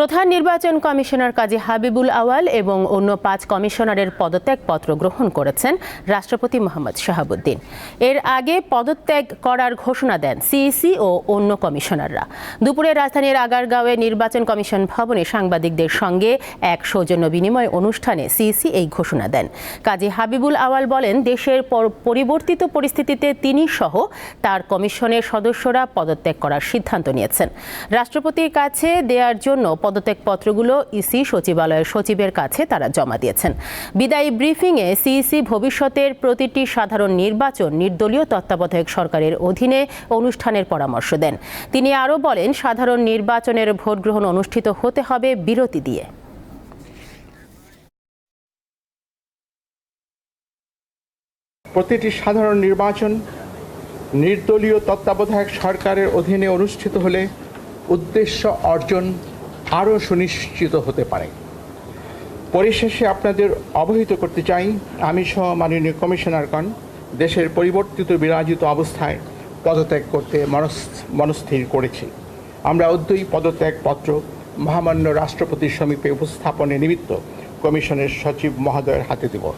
প্রধান নির্বাচন কমিশনার কাজী হাবিবুল আওয়াল এবং অন্য পাঁচ কমিশনারের পদত্যাগপত্র গ্রহণ করেছেন রাষ্ট্রপতি মোহাম্মদ শাহাবুদ্দিন। এর আগে পদত্যাগ করার ঘোষণা দেন সিইসি ও অন্য কমিশনাররা। দুপুরে রাজধানীর আগারগাঁওয়ে নির্বাচন কমিশন ভবনে সাংবাদিকদের সঙ্গে এক সৌজন্য বিনিময় অনুষ্ঠানে সিইসি এই ঘোষণা দেন। কাজী হাবিবুল আওয়াল বলেন, দেশের পর- পরিবর্তিত পরিস্থিতিতে তিনি সহ তার কমিশনের সদস্যরা পদত্যাগ করার সিদ্ধান্ত নিয়েছেন। রাষ্ট্রপতির কাছে দেওয়ার জন্য পদত্যাগপত্রগুলো ইসি সচিবালয়ের সচিবের কাছে তারা জমা দিয়েছেন। বিদায়ী ব্রিফিংয়ে সিইসি ভবিষ্যতের প্রতিটি সাধারণ নির্বাচন নির্দলীয় তত্ত্বাবধায়ক সরকারের অধীনে অনুষ্ঠানের পরামর্শ দেন। তিনি আরও বলেন, সাধারণ নির্বাচনের ভোট গ্রহণ অনুষ্ঠিত হতে হবে বিরতি দিয়ে। প্রতিটি সাধারণ নির্বাচন নির্দলীয় তত্ত্বাবধায়ক সরকারের অধীনে অনুষ্ঠিত হলে উদ্দেশ্য অর্জন আরও সুনিশ্চিত হতে পারে। পরিশেষে আপনাদের অবহিত করতে চাই, আমি সহ মাননীয় কমিশনারগণ দেশের পরিবর্তিত বিরাজিত অবস্থায় পদত্যাগ করতে মনস- মনস্থির করেছি। আমরা অদ্যই পদত্যাগপত্র মহামান্য রাষ্ট্রপতির সমীপে উপস্থাপনের নিমিত্ত কমিশনের সচিব মহোদয়ের হাতে দেব।